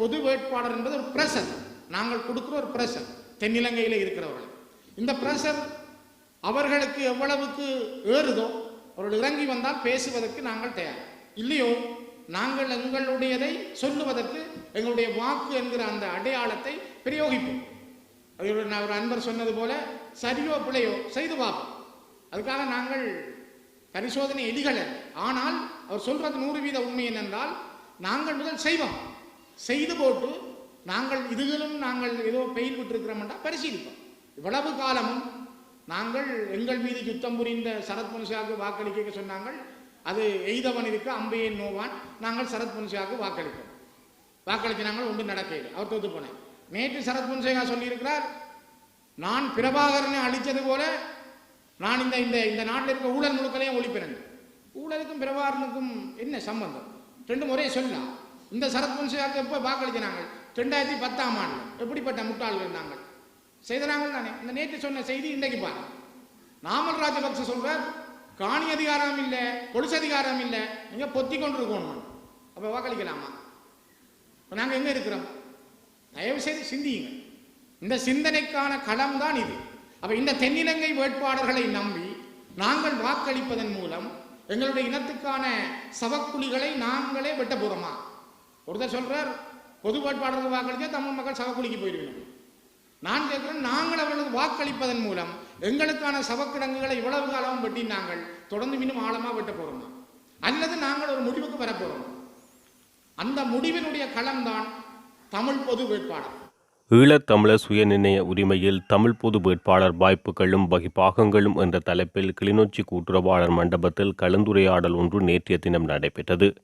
பொது வேட்பாளர் என்பது ஒரு பிரஷர் நாங்கள் கொடுக்குற ஒரு பிரஷர் தென்னிலங்கையில் இருக்கிறவர்கள். இந்த பிரஷர் அவர்களுக்கு எவ்வளவுக்கு ஏறுதோ அவர்கள் இறங்கி வந்தால் பேசுவதற்கு நாங்கள் தயார். இல்லையோ நாங்கள் எங்களுடையதை சொல்லுவதற்கு எங்களுடைய வாக்கு என்கிற அந்த அடையாளத்தை பிரயோகிப்போம். அவர்களுடைய நான் ஒரு அன்பர் சொன்னது போல சரியோ பிழையோ செய்து பார்ப்போம் அதுக்காக நாங்கள் பரிசோதனை எலிகள். ஆனால் அவர் சொல்றது நூறு வீத உண்மை என்னென்றால் நாங்கள் முதல் செய்வோம். செய்து போட்டு நாங்கள் இதுகளும் நாங்கள் ஏதோ பெயில் விட்டிருக்கிறோம்டா பரிசீலிப்போம். இவ்வளவு காலமும் நாங்கள் எங்கள் மீது யுத்தம் புரிந்த சரத் முன்சியாவுக்கு வாக்களிக்க சொன்னாங்கள். அது எய்தவனிற்கு அம்பையின் நோவான் நாங்கள் சரத் முன்சியாவுக்கு வாக்களிப்போம் வாக்களித்து நாங்கள் ஒன்று நடக்கல அவர் தோத்து போனேன் நேற்று சரத் முன்சேகா சொல்லியிருக்கிறார் நான் பிரபாகரனை அழித்தது போல நான் இந்த இந்த இந்த நாட்டில் இருக்க ஊழல் முழுக்களையும் ஒழிப்பிறேன் ஊழலுக்கும் பிரபாகரனுக்கும் என்ன சம்பந்தம்? ரெண்டும் ஒரே சொல்லலாம் இந்த சரத் பொன்சேகாக்கு எப்போ வாக்களிக்கிறாங்க. ரெண்டாயிரத்தி பத்தாம் ஆண்டு. எப்படிப்பட்ட முட்டாள்கள் நாங்கள்? செய்தனாங்கள் தானே. இந்த நேற்று சொன்ன செய்தி இன்றைக்கு பாரு. நாமல் ராஜபக்ச சொல்றார் காணி அதிகாரம் இல்லை கொலுசு அதிகாரம் இல்லை நீங்கள் பொத்தி கொண்டு இருக்கணும் அப்போ வாக்களிக்கலாமா? இப்போ நாங்கள் எங்கே இருக்கிறோம்? தயவு செய்து சிந்தியுங்க. இந்த சிந்தனைக்கான களம் தான் இது. அப்போ இந்த தென்னிலங்கை வேட்பாளர்களை நம்பி நாங்கள் வாக்களிப்பதன் மூலம் எங்களுடைய இனத்துக்கான சவக்குழிகளை நாங்களே வெட்ட போகிறோமா ஒருத்தர் சொல்றார் பொது வேட்பாளர்கள் வாக்களித்தே தமிழ் மக்கள் சவக்குழிக்கு போயிருக்கணும் நான் கேட்கிறேன் நாங்கள் அவர்களுக்கு வாக்களிப்பதன் மூலம் எங்களுக்கான சவக்கிடங்குகளை இவ்வளவு காலமும் வெட்டி நாங்கள் தொடர்ந்து இன்னும் ஆழமாக வெட்ட போறோமா? அல்லது நாங்கள் ஒரு முடிவுக்கு வர அந்த முடிவினுடைய களம்தான் தமிழ் பொது வேட்பாளர். ஈழத்தமிழர் சுயநிர்ணய உரிமையில் தமிழ் பொது வேட்பாளர் வாய்ப்புகளும் வகிப்பாகங்களும் என்ற தலைப்பில் கிளிநொச்சி கூட்டுறவாளர் மண்டபத்தில் கலந்துரையாடல் ஒன்று நேற்றைய தினம் நடைபெற்றது.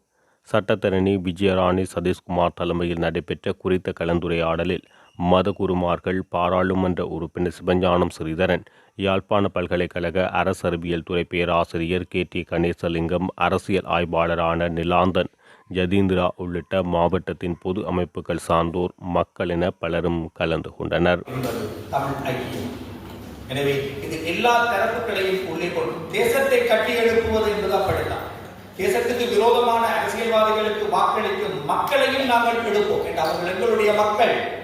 சட்டத்தரணி விஜயராணி சதீஷ்குமார் தலைமையில் நடைபெற்ற குறித்த கலந்துரையாடலில் மதகுருமார்கள் பாராளுமன்ற உறுப்பினர் சிவஞானம் ஸ்ரீதரன் யாழ்ப்பாண பல்கலைக்கழக அரசறிவியல் துறை பேராசிரியர் கே. டி. கணேசலிங்கம் அரசியல் ஆய்வாளரான நிலாந்தன் ஜதீந்திரா உள்ளிட்ட மாவட்டத்தின் பொது அமைப்புகள் சார்ந்தோர் மக்கள் என பலரும் கலந்து கொண்டனர். எனவே இது எல்லா தரப்புகளையும் உள்ளே கொண்டு தேசத்தை கட்டி எழுப்புவது என்பது அப்படித்தான். தேசத்துக்கு விரோதமான அரசியல்வாதிகளுக்கு வாக்களிக்கும் மக்களையும் நாங்கள் எடுப்போம் என்று அவர்கள் எங்களுடைய மக்கள்.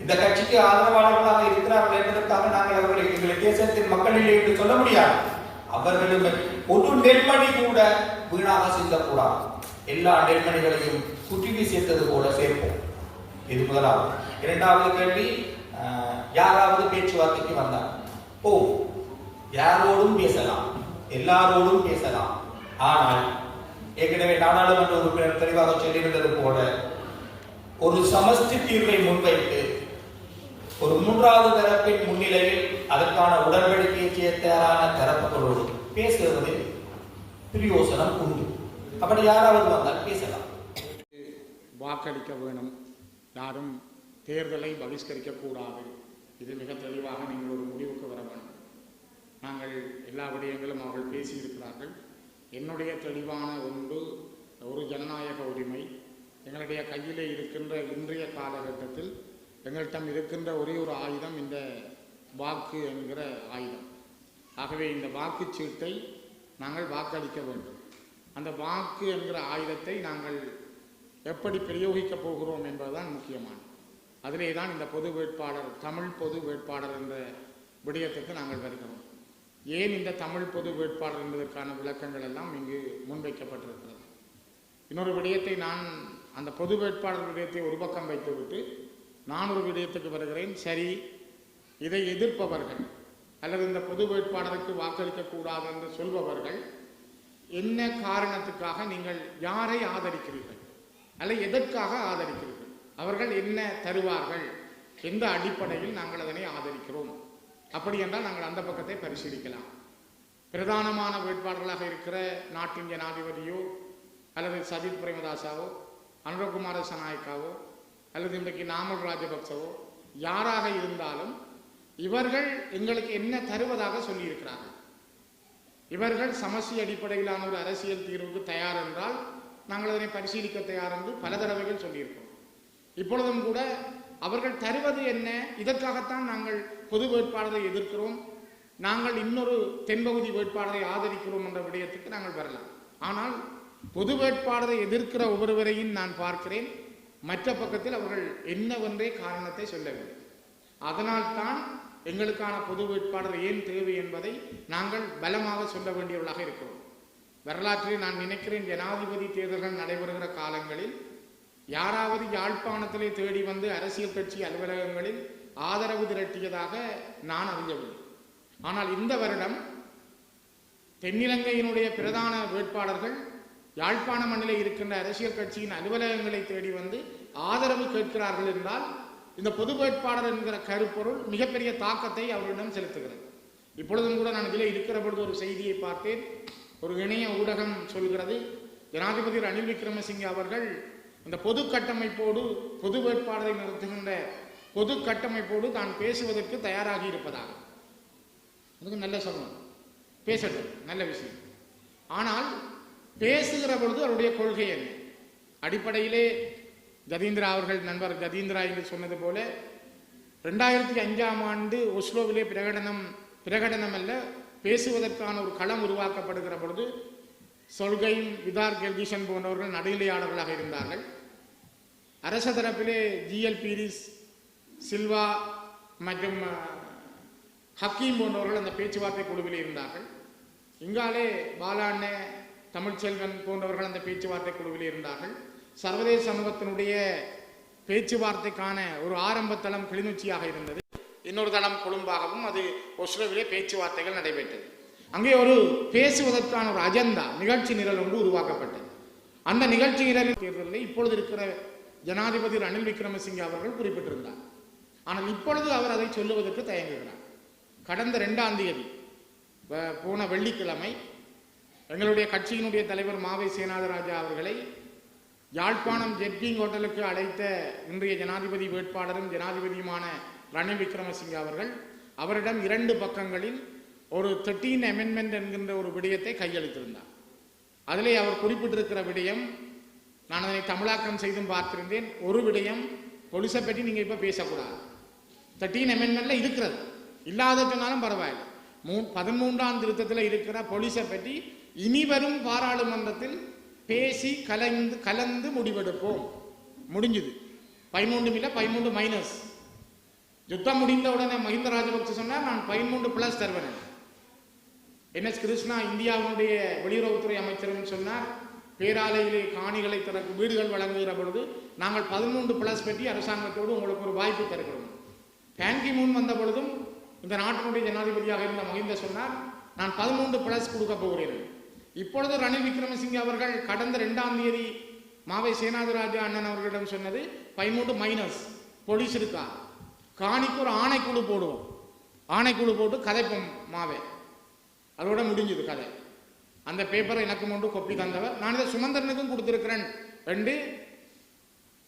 இந்த கட்சிக்கு ஆதரவாளர்களாக இருக்கிறார்கள் என்பதற்காக நாங்கள் அவர்களை எங்களை தேசத்தின் மக்களிடையே என்று சொல்ல முடியாது. அவர்களும் ஒரு நெல்மணி கூட வீணாக சிந்தக்கூடாது. எல்லா நெல்மணிகளையும் குட்டி சேர்த்தது போல சேர்ப்போம். இது முதலாவது. இரண்டாவது கேள்வி அஹ், யாராவது பேச்சுவார்த்தைக்கு வந்தார் ஓ யாரோடும் பேசலாம். எல்லாரோடும் பேசலாம். ஆனால் ஏற்கனவே நாடாளுமன்ற உறுப்பினர் தெளிவாக சொல்லியிருந்தது போல ஒரு சமஷ்டி தீர்வை முன்வைத்து ஒரு மூன்றாவது தரப்பின் முன்னிலையில் அதற்கான உடன்படிக்கையை செய்ய தயாரான தரப்புகளோடு பேசுவது பிரியோசனம் உண்டு. அப்படி யாராவது வந்தால் பேசலாம். வாக்களிக்க வேணும். யாரும் தேர்தலை பகிஷ்கரிக்க கூடாது இது மிக தெளிவாக நீங்கள் ஒரு முடிவுக்கு வர வேண்டும். நாங்கள் எல்லா விடயங்களும் அவர்கள் பேசியிருக்கிறார்கள். என்னுடைய தெளிவான ஒன்று ஒரு ஜனநாயக உரிமை. எங்களுடைய கையிலே இருக்கின்ற இன்றைய காலகட்டத்தில் எங்கள்கிட்ட இருக்கின்ற ஒரே ஒரு ஆயுதம் இந்த வாக்கு என்கிற ஆயுதம். ஆகவே இந்த வாக்குச்சீட்டை நாங்கள் வாக்களிக்க வேண்டும். அந்த வாக்கு என்கிற ஆயுதத்தை நாங்கள் எப்படி பிரயோகிக்கப் போகிறோம் என்பதுதான் முக்கியமானது அதிலே தான் இந்த பொது வேட்பாளர் தமிழ் பொது வேட்பாளர் என்ற விடயத்துக்கு நாங்கள் வருகிறோம். ஏன் இந்த தமிழ் பொது வேட்பாளர் என்பதற்கான விளக்கங்கள் எல்லாம் இங்கு முன்வைக்கப்பட்டிருக்கிறது? இன்னொரு விடயத்தை நான் அந்த பொது வேட்பாளர் விடயத்தை ஒரு பக்கம் வைத்துவிட்டு நான் ஒரு விடயத்துக்கு வருகிறேன். சரி இதை எதிர்ப்பவர்கள் அல்லது இந்த பொது வேட்பாளருக்கு வாக்களிக்கக்கூடாது என்று சொல்பவர்கள் என்ன காரணத்துக்காக நீங்கள் யாரை ஆதரிக்கிறீர்கள்? அல்ல எதற்காக ஆதரிக்கிறீர்கள்? அவர்கள் என்ன தருவார்கள்? எந்த அடிப்படையில் நாங்கள் அதனை ஆதரிக்கிறோம். அப்படி என்றால் நாங்கள் அந்த பக்கத்தை பரிசீலிக்கலாம். பிரதானமான வேட்பாளர்களாக இருக்கிற நாட்டின் ஜனாதிபதியோ அல்லது சஜித் பிரேமதாசாவோ அனுரகுமார சனாயக்காவோ அல்லது இன்றைக்கு நாமல் ராஜபக்சவோ யாராக இருந்தாலும் இவர்கள் எங்களுக்கு என்ன தருவதாக சொல்லியிருக்கிறார்கள். இவர்கள் சமஸ்தி அடிப்படையிலான ஒரு அரசியல் தீர்வுக்கு தயார் என்றால் நாங்கள் அதனை பரிசீலிக்க தயார் என்று பல தடவைகள் சொல்லியிருக்கோம் இப்பொழுதும் கூட அவர்கள் தருவது என்ன? இதற்காகத்தான் நாங்கள் பொது வேட்பாளரை எதிர்க்கிறோம். நாங்கள் இன்னொரு தென்பகுதி வேட்பாளரை ஆதரிக்கிறோம் என்ற விடயத்துக்கு நாங்கள் வரலாம். ஆனால் பொது வேட்பாளரை எதிர்க்கிற ஒவ்வொருவரையும் நான் பார்க்கிறேன். மற்ற பக்கத்தில் அவர்கள் என்னவென்றே காரணத்தை சொல்லவில்லை. அதனால்தான் எங்களுக்கான பொது வேட்பாளர் ஏன் தேவை என்பதை நாங்கள் பலமாக சொல்ல வேண்டியவர்களாக இருக்கிறோம். வரலாற்றில் நான் நினைக்கிறேன் ஜனாதிபதி தேர்தல்கள் நடைபெறுகிற காலங்களில் யாராவது யாழ்ப்பாணத்திலே தேடி வந்து அரசியல் கட்சி அலுவலகங்களில் ஆதரவு திரட்டியதாக நான் அறியவில்லை. ஆனால் இந்த வருடம் தென்னிலங்கையினுடைய பிரதான வேட்பாளர்கள் யாழ்ப்பாண மண்ணிலே இருக்கின்ற அரசியல் கட்சியின் அலுவலகங்களை தேடி வந்து ஆதரவு கேட்கிறார்கள் என்றால் இந்த பொது வேட்பாளர் என்கிற கருப்பொருள் மிகப்பெரிய தாக்கத்தை அவர்களிடம் செலுத்துகிறது. இப்பொழுதும் கூட நான் இதிலே இருக்கிற பொழுது ஒரு செய்தியை பார்த்தேன். ஒரு இணைய ஊடகம் சொல்கிறது ஜனாதிபதி ரணில் விக்ரமசிங்கே அவர்கள் அந்த பொது கட்டமைப்போடு பொது வேட்பாளரை நிறுத்துகின்ற பொது கட்டமைப்போடு தான் பேசுவதற்கு தயாராகி இருப்பதாக. அதுக்கு நல்ல சொல்லணும். பேசட்டும். நல்ல விஷயம். ஆனால் பேசுகிற பொழுது அவருடைய கொள்கை என்ன? அடிப்படையிலே கதீந்திரா அவர்கள் நண்பர் கதீந்திரா என்று சொன்னது போல ரெண்டாயிரத்தி அஞ்சாம் ஆண்டு ஒஸ்லோவிலே பிரகடனம் பிரகடனம் அல்ல பேசுவதற்கான ஒரு களம் உருவாக்கப்படுகிற பொழுது சொல்கையும் விதார் கெல்கிஷன் போன்றவர்கள் நடுநிலையாளர்களாக இருந்தார்கள். அரச தரப்பிலே ஜிஎல் பீரிஸ் சில்வா மற்றும் ஹக்கீம் போன்றவர்கள் அந்த பேச்சுவார்த்தை குழுவில் இருந்தார்கள். இங்காலே பாலாண்ண தமிழ்ச்செல்வன் போன்றவர்கள் அந்த பேச்சுவார்த்தை குழுவில் இருந்தார்கள். சர்வதேச சமூகத்தினுடைய பேச்சுவார்த்தைக்கான ஒரு ஆரம்ப தளம் கிளிநொச்சியாக இருந்தது. இன்னொரு தளம் கொழும்பாகவும் அது ஒஸ்ரோவிலே பேச்சுவார்த்தைகள் நடைபெற்றது. அங்கே ஒரு பேசுவதற்கான ஒரு அஜெண்டா நிகழ்ச்சி நிரல் ஒன்று உருவாக்கப்பட்டது. அந்த நிகழ்ச்சி நிரலின் தேர்தலில் இப்பொழுது இருக்கிற ஜனாதிபதி ரணில் விக்ரமசிங்கே அவர்கள் குறிப்பிட்டிருந்தார். ஆனால் இப்பொழுது அவர் அதை சொல்லுவதற்கு தயங்குகிறார். கடந்த ரெண்டாம் தேதி போன வெள்ளிக்கிழமை எங்களுடைய கட்சியினுடைய தலைவர் மாவை சேனாதராஜா அவர்களை யாழ்ப்பாணம் ஜெட்கிங் ஹோட்டலுக்கு அழைத்த இன்றைய ஜனாதிபதி வேட்பாளரும் ஜனாதிபதியுமான ரணில் விக்ரமசிங்கே அவர்கள் அவரிடம் இரண்டு பக்கங்களில் ஒரு தேர்ட்டீன் அமெண்ட்மெண்ட் என்கின்ற ஒரு விடயத்தை கையளித்திருந்தார். அதிலே அவர் குறிப்பிட்டிருக்கிற விடயம் நான் அதனை தமிழாக்கம் செய்தும் பார்த்திருந்தேன். ஒரு விடயம் பொலிசை பற்றி நீங்கள் இப்போ பேசக்கூடாது. தேர்ட்டீன் அமெண்ட்மெண்ட்டில் இருக்கிறது. இல்லாததுனாலும் பரவாயில்லை. மூ பதிமூன்றாம் திருத்தத்தில் இருக்கிற பொலிசை பற்றி இனி வரும் பாராளுமன்றத்தில் பேசி கலந்து கலந்து முடிவெடுப்போம். முடிஞ்சுது. பதிமூன்று இல்லை பதிமூன்று மைனஸ் யுத்தம் முடிந்த உடனே மஹிந்த ராஜபக்ச சொன்னார் நான் பதிமூன்று பிளஸ் தருவேன். N S. கிருஷ்ணா இந்தியாவினுடைய வெளியுறவுத்துறை அமைச்சரும் சொன்னார். பேராலையிலே காணிகளை தனக்கு வீடுகள் வழங்குகிற பொழுது நாங்கள் பதிமூன்று பிளஸ் பற்றி அரசாங்கத்தோடு உங்களுக்கு ஒரு வாய்ப்பு தருகிறோம். பேங்கி முன் வந்த பொழுதும் இந்த நாட்டினுடைய ஜனாதிபதியாக இருந்த மஹிந்த சொன்னார் நான் பதிமூன்று பிளஸ் கொடுக்க போகிறேன். இப்பொழுது ரணில் விக்ரமசிங்கே அவர்கள் கடந்த ரெண்டாம் தேதி மாவை சேனாதிராஜா அண்ணன் அவர்களிடம் சொன்னது பதிமூன்று மைனஸ் போலீஸ் இருக்கா? காணிக்கு ஒரு ஆணைக்குழு போடுவோம். ஆணைக்குழு போட்டு கதைப்போம் மாவை. அதோட முடிஞ்சது கதை. அந்த பேப்பரை எனக்கு மட்டும் கொப்பி தந்தவர் நான் இதை சுமந்திரனுக்கும் கொடுத்துருக்கிறேன். ரெண்டு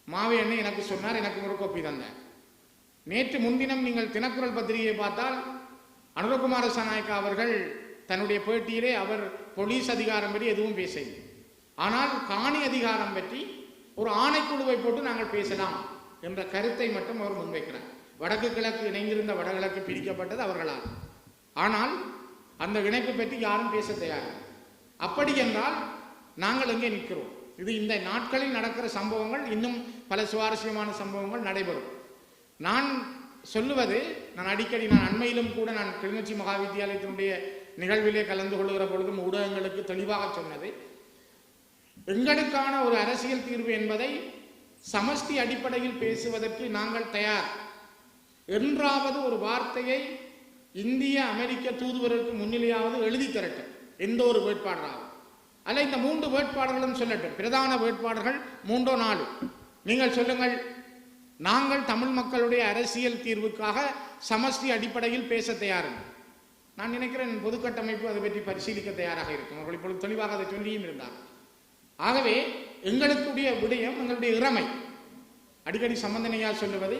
மாவை அண்ணன் எனக்கு சொன்னார் எனக்கு ஒரு கொப்பி தந்தேன். நேற்று முன்தினம் நீங்கள் தினக்குரல் பத்திரிகையை பார்த்தால் அனுரகுமார சநாயக்கா அவர்கள் தன்னுடைய பேட்டியிலே அவர் போலீஸ் அதிகாரம் பற்றி எதுவும் பேசவில்லை. ஆனால் காணி அதிகாரம் பற்றி ஒரு ஆணைக்குழுவை போட்டு நாங்கள் பேசலாம் என்ற கருத்தை மட்டும் அவர் முன்வைக்கிறார். வடக்கு கிழக்கு இணைந்திருந்த வடகிழக்கு பிரிக்கப்பட்டது அவர்களால். ஆனால் அந்த இணைப்பு பற்றி யாரும் பேச தயார். அப்படி என்றால் நாங்கள் எங்கே நிற்கிறோம்? இது இந்த நாட்களில் நடக்கிற சம்பவங்கள் இன்னும் பல சுவாரஸ்யமான சம்பவங்கள் நடைபெறும். நான் சொல்லுவது நான் அடிக்கடி நான் அண்மையிலும் கூட நான் கிளிநொச்சி மகாவித்தியாலயத்தினுடைய நிகழ்விலே கலந்து கொள்கிற பொழுதும் ஊடகங்களுக்கு தெளிவாக சொன்னது எங்களுக்கான ஒரு அரசியல் தீர்வு என்பதை சமஷ்டி அடிப்படையில் பேசுவதற்கு நாங்கள் தயார். என்றாவது ஒரு வார்த்தையை இந்திய அமெரிக்க தூதுவருக்கு முன்னிலையாவது எழுதி தரட்டும் எந்த ஒரு வேட்பாளராகும் அல்ல இந்த மூன்று வேட்பாளர்களும் சொல்லட்டும். பிரதான வேட்பாளர்கள் மூன்றோ நாலு. நீங்கள் சொல்லுங்கள் நாங்கள் தமிழ் மக்களுடைய அரசியல் தீர்வுக்காக சமஷ்டி அடிப்படையில் பேச தயாருங்க நான் நினைக்கிறேன் பொதுக்கட்டமைப்பு அதை பற்றி பரிசீலிக்க தயாராக இருக்கும். அவர்கள் இப்பொழுது தெளிவாக அதை சொல்லியும் இருந்தார் ஆகவே எங்களுக்குடைய விடயம் எங்களுடைய இறமை. அடிக்கடி சம்பந்தனையால் சொல்லுவது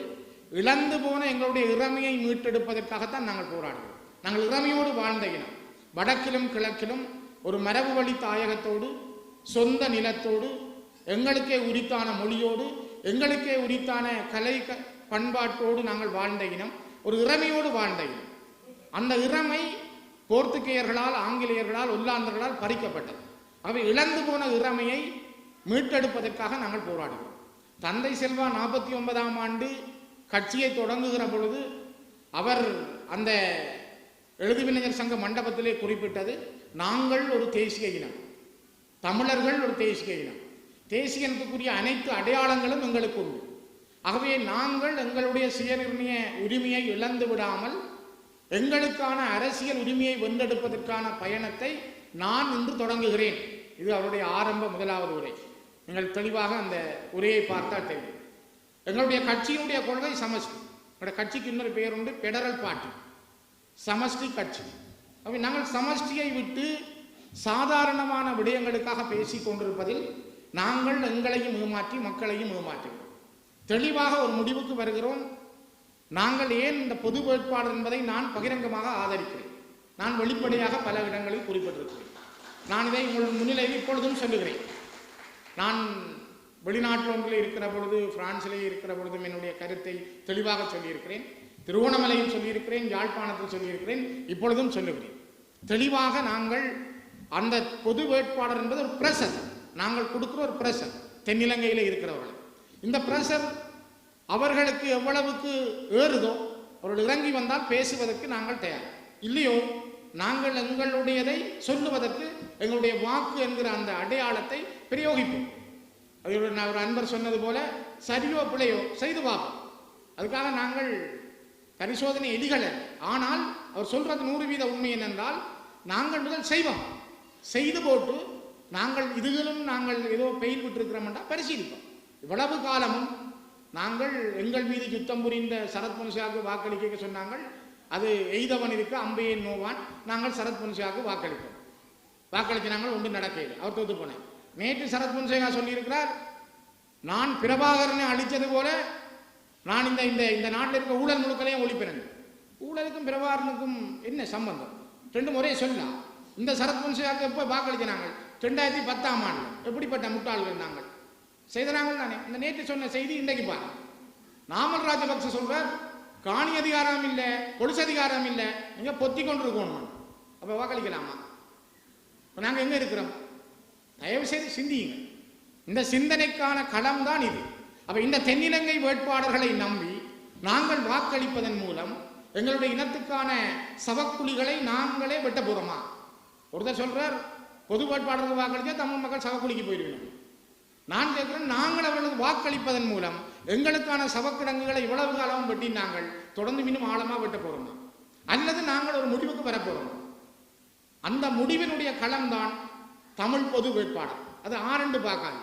இழந்து போன எங்களுடைய இறமையை மீட்டெடுப்பதற்காகத்தான் நாங்கள் போராடுகிறோம். நாங்கள் இறமையோடு வாழ்ந்த இனம். வடக்கிலும் கிழக்கிலும் ஒரு மரபு வழி தாயகத்தோடு சொந்த நிலத்தோடு எங்களுக்கே உரித்தான மொழியோடு எங்களுக்கே உரித்தான கலை க- பண்பாட்டோடு நாங்கள் வாழ்ந்த இனம் ஒரு இறமையோடு வாழ்ந்த இனம். அந்த இறமை போர்த்துகேயர்களால் ஆங்கிலேயர்களால் உள்ளாந்தர்களால் பறிக்கப்பட்டது. அவை இழந்து போன இறமையை மீட்டெடுப்பதற்காக நாங்கள் போராடுகிறோம். தந்தை செல்வா நாற்பத்தி ஒன்பதாம் ஆண்டு கட்சியை தொடங்குகிற பொழுது அவர் அந்த எழுதுவினைஞர் சங்க மண்டபத்திலே குறிப்பிட்டது நாங்கள் ஒரு தேசிய இனம் தமிழர்கள் ஒரு தேசிய இனம். தேசிய இனத்துக்குரிய அனைத்து அடையாளங்களும் எங்களுக்கு உண்டு. ஆகவே நாங்கள் எங்களுடைய சுயநிர்ணய உரிமையை இழந்து விடாமல் எங்களுக்கான அரசியல் உரிமையை வென்றெடுப்பதற்கான பயணத்தை நான் இன்று தொடங்குகிறேன். இது அவருடைய ஆரம்ப முதலாவது உரை. நீங்கள் தெளிவாக அந்த உரையை பார்த்தால் தெரியும். எங்களுடைய கட்சியினுடைய கொள்கை சமஷ்டி. எங்களுடைய கட்சிக்கு இன்னொரு பெயர் உண்டு பெடரல் பார்ட்டி. சமஷ்டி கட்சி. அப்படி நாங்கள் சமஷ்டியை விட்டு சாதாரணமான விடயங்களுக்காக பேசிக் கொண்டிருப்பதில் நாங்கள் எங்களையும் ஏமாற்றி மக்களையும் ஏமாற்றுகிறோம் தெளிவாக ஒரு முடிவுக்கு வருகிறோம். நாங்கள் ஏன் இந்த பொது வேட்பாளர் என்பதை நான் பகிரங்கமாக ஆதரிக்கிறேன். நான் வெளிப்படையாக பல இடங்களில் குறிப்பிட்டிருக்கிறேன். நான் இதை உங்கள் முன்னிலையில் இப்பொழுதும் சொல்லுகிறேன். நான் வெளிநாட்டில் ஒன்றில் இருக்கிற பொழுது பிரான்சிலே இருக்கிற பொழுதும் என்னுடைய கருத்தை தெளிவாக சொல்லியிருக்கிறேன். திருவோணமலையில் சொல்லியிருக்கிறேன் யாழ்ப்பாணத்தில் சொல்லியிருக்கிறேன் இப்பொழுதும் சொல்லுகிறேன். தெளிவாக நாங்கள் அந்த பொது வேட்பாளர் என்பது ஒரு பிரஷர் நாங்கள் கொடுக்குற ஒரு பிரஷர் தென்னிலங்கையில் இருக்கிறவர்கள். இந்த பிரஷர் அவர்களுக்கு எவ்வளவுக்கு ஏறுதோ அவர்கள் இறங்கி வந்தால் பேசுவதற்கு நாங்கள் தயார். இல்லையோ நாங்கள் எங்களுடையதை சொல்லுவதற்கு எங்களுடைய வாக்கு என்கிற அந்த அடையாளத்தை பிரயோகிப்போம். அது நான் ஒரு அன்பர் சொன்னது போல சரியோ பிழையோ செய்து பார்ப்போம் அதுக்காக நாங்கள் பரிசோதனை எலிகள் ஆனால் அவர் சொல்றது நூறு வீத உண்மை என்னென்றால் நாங்கள் முதல் செய்வோம். செய்து போட்டு நாங்கள் இதுகளும் நாங்கள் ஏதோ பெயில் விட்டுருக்கிறோம்டா பரிசீலிப்போம். இவ்வளவு காலமும் நாங்கள் எங்கள் மீது யுத்தம் புரிந்த சரத் மனுஷாவுக்கு வாக்களிக்க சொன்னாங்கள் அது எய்தவன் இருக்க அம்பையை நோவான். நாங்கள் சரத் மனுஷாவுக்கு வாக்களிப்போம். வாக்களித்து நாங்கள் ஒன்றும் நடக்கையில் அவர் தோத்து போனேன் நேற்று சரத் பொன்சேகா சொல்லியிருக்கிறார் நான் பிரபாகரனை அழித்தது போல நான் இந்த இந்த இந்த நாட்டில் இருக்க ஊழல் முழுக்களையும் ஒழிப்பினேன் ஊழலுக்கும் பிரபாகரனுக்கும் என்ன சம்பந்தம்? ரெண்டும் ஒரே சொல்லலாம் இந்த சரத் பொன்சேகாக்கு எப்போ வாக்களிச்சினாங்க ரெண்டாயிரத்தி பத்தாம் ஆண்டு. எப்படிப்பட்ட முட்டாள்கள் நாங்கள்? செய்தனாங்கள் தானே. இந்த நேற்று சொன்ன செய்தி இன்றைக்கு பாருங்க நாமல் ராஜபக்ச சொல்றார் காணி அதிகாரம் இல்லை கொலுசு அதிகாரம் இல்லை நீங்கள் பொத்தி கொண்டு இருக்கணும் அப்போ வாக்களிக்கலாமா? இப்போ நாங்கள் எங்கே இருக்கிறோம்? தயவு செய்து சிந்தியுங்க இந்த சிந்தனைக்கான களம் தான் இது. அப்ப இந்த தென்னிலங்கை வேட்பாளர்களை நம்பி நாங்கள் வாக்களிப்பதன் மூலம் எங்களுடைய இனத்துக்கான சவக்குழிகளை நாங்களே வெட்ட போறோமா? ஒருத்தர் சொல்றார் பொது வேட்பாளர்கள் வாக்களித்தா தமிழ் மக்கள் சவக்குழிக்கு போயிருக்கணும். நான் கேட்கிறேன் நாங்கள் அவர்களுக்கு வாக்களிப்பதன் மூலம் எங்களுக்கான சவக்கிடங்குகளை இவ்வளவு காலம் வெட்டி நாங்கள் தொடர்ந்து இன்னும் ஆழமா வெட்ட போறோமா? அல்லது நாங்கள் ஒரு முடிவுக்கு வர அந்த முடிவினுடைய களம்தான் தமிழ் பொது வேட்பாளர். அது ஆரண்டு பார்க்காது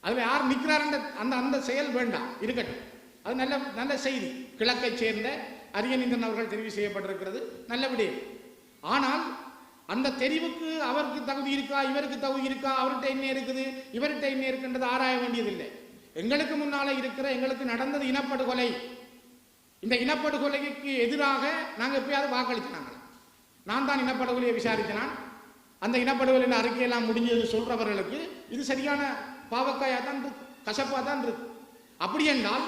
அதில் யார் நிற்கிறாருன்ற அந்த அந்த செயல் வேண்டாம். இருக்கட்டும். அது நல்ல நல்ல செய்தி. கிழக்கை சேர்ந்த அரியநீந்தன் அவர்கள் தெரிவு செய்யப்பட்டிருக்கிறது. நல்ல விடயம். ஆனால் அந்த தெரிவுக்கு அவருக்கு தகுதி இருக்கா? இவருக்கு தகுதி இருக்கா? அவர்கிட்ட என்ன இருக்குது? இவர்கிட்ட என்ன இருக்குன்றது ஆராய வேண்டியதில்லை. எங்களுக்கு முன்னால இருக்கிற எங்களுக்கு நடந்தது இனப்படுகொலை. இந்த இனப்படுகொலைக்கு எதிராக நாங்கள் எப்பயாவது வாக்களிச்சாங்க. நான் தான் இனப்படுகொலையை விசாரித்தேன். அந்த இனப்படுகொலையின் அறிக்கையெல்லாம் முடிஞ்சது சொல்றவர்களுக்கு இது சரியான பாவக்காயா தான் இருக்கு கசப்பா தான் இருக்கு. அப்படி என்றால்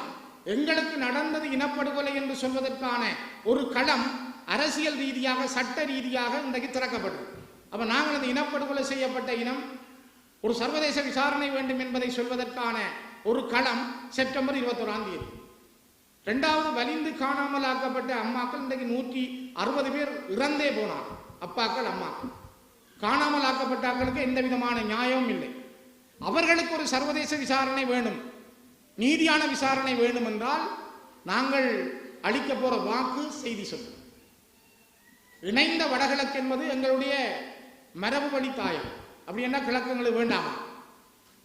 எங்களுக்கு நடந்தது இனப்படுகொலை என்று சொல்வதற்கான ஒரு களம் அரசியல் ரீதியாக சட்ட ரீதியாக இன்றைக்கு திறக்கப்படும். அப்ப நாங்கள் அந்த இனப்படுகொலை செய்யப்பட்ட இனம் ஒரு சர்வதேச விசாரணை வேண்டும் என்பதை சொல்வதற்கான ஒரு களம் செப்டம்பர் இருபத்தோராம் தேதி. ரெண்டாவது வலிந்து காணாமல் ஆக்கப்பட்ட அம்மாக்கள் இன்றைக்கு நூற்றி அறுபது பேர் இறந்தே போனார் அப்பாக்கள் அம்மாக்கள். காணாமல் ஆக்கப்பட்டாக்களுக்கு எந்த விதமான நியாயமும் இல்லை. அவர்களுக்கு ஒரு சர்வதேச விசாரணை வேணும். நீதியான விசாரணை வேண்டும் என்றால் நாங்கள் அளிக்க போற வாக்கு செய்தி சொல்லும் இணைந்த வடகிழக்கு என்பது எங்களுடைய மரபு வழி தாயம் அப்படி என்ன கிழக்குங்களுக்கு வேண்டாமா?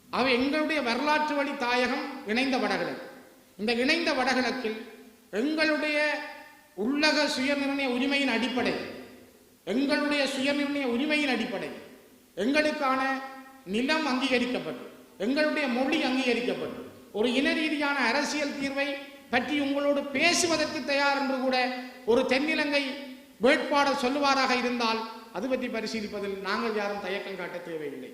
அவை எங்களுடைய வரலாற்று வழி தாயகம் இணைந்த வடகிழக்கு. இந்த இணைந்த வடகிழக்கில் எங்களுடைய உள்ளக சுயநிர்ணய உரிமையின் அடிப்படை எங்களுடைய சுயநிர்ணய உரிமையின் அடிப்படை எங்களுக்கான நிலம் அங்கீகரிக்கப்பட்டு எங்களுடைய மொழி அங்கீகரிக்கப்பட்டு ஒரு இன ரீதியான அரசியல் தீர்வை பற்றி உங்களோடு பேசுவதற்கு தயார் என்று கூட ஒரு தென்னிலங்கை வேட்பாளர் சொல்லுவாராக இருந்தால் அது பற்றி பரிசீலிப்பதில் நாங்கள் யாரும் தயக்கம் காட்ட தேவையில்லை.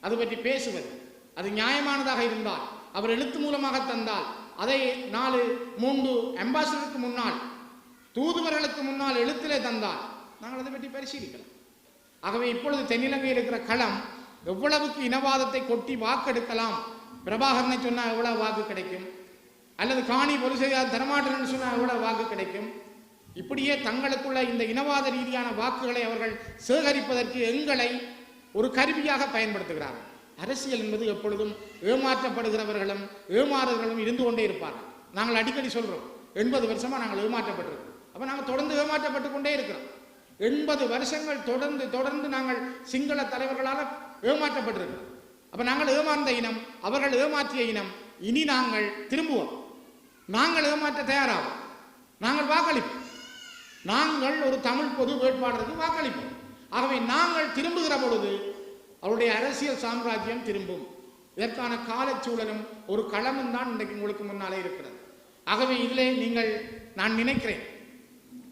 அது பற்றி பேசுவது அது நியாயமானதாக இருந்தால் அவர் எழுத்து மூலமாக தந்தால் அதை நாலு மூன்று அம்பாசிடருக்கு முன்னால் தூதுவர்களுக்கு முன்னால் எழுத்திலே தந்தால் நாங்கள் அதை பற்றி பரிசீலிக்கலாம். ஆகவே இப்பொழுது தென்னிலங்கையில் இருக்கிற களம் எவ்வளவுக்கு இனவாதத்தை கொட்டி வாக்கெடுக்கலாம்? பிரபாகரனை சொன்னால் எவ்வளவு வாக்கு கிடைக்கும்? அல்லது காணி பொலிசையார் தரமாற்றன்னு சொன்னால் எவ்வளவு வாக்கு கிடைக்கும்? இப்படியே தங்களுக்குள்ள இந்த இனவாத ரீதியான வாக்குகளை அவர்கள் சேகரிப்பதற்கு எங்களை ஒரு கருவியாக பயன்படுத்துகிறார்கள். அரசியல் என்பது எப்பொழுதும் ஏமாற்றப்படுகிறவர்களும் ஏமாறுகளும் இருந்து கொண்டே இருப்பார்கள். நாங்கள் அடிக்கடி சொல்றோம் எண்பது வருஷமா நாங்கள் ஏமாற்றப்பட்டிருக்கோம். அப்ப நாங்கள் தொடர்ந்து ஏமாற்றப்பட்டு கொண்டே இருக்கிறோம். எண்பது வருஷங்கள் தொடர்ந்து தொடர்ந்து நாங்கள் சிங்கள தலைவர்களால் ஏமாற்றப்பட்டிருக்கிறோம். அப்போ நாங்கள் ஏமாந்த இனம் அவர்கள் ஏமாற்றிய இனம் இனி நாங்கள் திரும்புவோம். நாங்கள் ஏமாற்ற தயாராகும் நாங்கள் வாக்களிப்போம். நாங்கள் ஒரு தமிழ் பொது வேட்பாளருக்கு வாக்களிப்போம். ஆகவே நாங்கள் திரும்புகிற பொழுது அவருடைய அரசியல் சாம்ராஜ்யம் திரும்பும். இதற்கான காலச்சூழலும் ஒரு களமும் தான் இன்றைக்கு உங்களுக்கு முன்னாலே இருக்கிறது. ஆகவே இதிலே நீங்கள் நான் நினைக்கிறேன்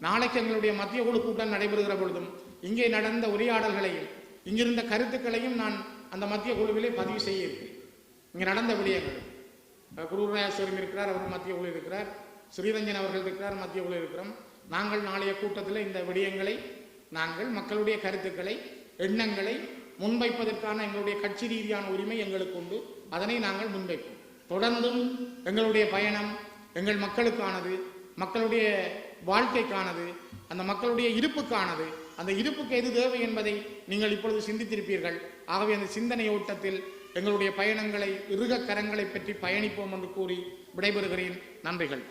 நாளைக்கு எங்களுடைய மத்திய குழு கூட்டம் நடைபெறுகிற பொழுதும் இங்கே நடந்த உரையாடல்களையும் இங்கிருந்த கருத்துக்களையும் நான் அந்த மத்திய குழுவிலே பதிவு செய்ய இருக்கிறேன் இங்கே நடந்த விடயங்கள். குருராஜேஸ்வரம் இருக்கிறார் அவர் மத்திய குழு இருக்கிறார் ஸ்ரீரஞ்சன் அவர்கள் இருக்கிறார் மத்திய குழு இருக்கிறோம். நாங்கள் நாளைய கூட்டத்தில் இந்த விடயங்களை நாங்கள் மக்களுடைய கருத்துக்களை எண்ணங்களை முன்வைப்பதற்கான எங்களுடைய கட்சி ரீதியான உரிமை எங்களுக்கு உண்டு. அதனை நாங்கள் முன்வைப்போம். தொடர்ந்தும் எங்களுடைய பயணம் எங்கள் மக்களுக்கானது. மக்களுடைய வாழ்க்கைக்கானது அந்த மக்களுடைய இருப்புக்கானது அந்த இருப்புக்கு எது தேவை என்பதை நீங்கள் இப்பொழுது சிந்தித்திருப்பீர்கள். ஆகவே அந்த சிந்தனை ஓட்டத்தில் எங்களுடைய பயணங்களை இருக கரங்களை பற்றி பயணிப்போம் என்று கூறி விடைபெறுகிறேன். நன்றிகள்.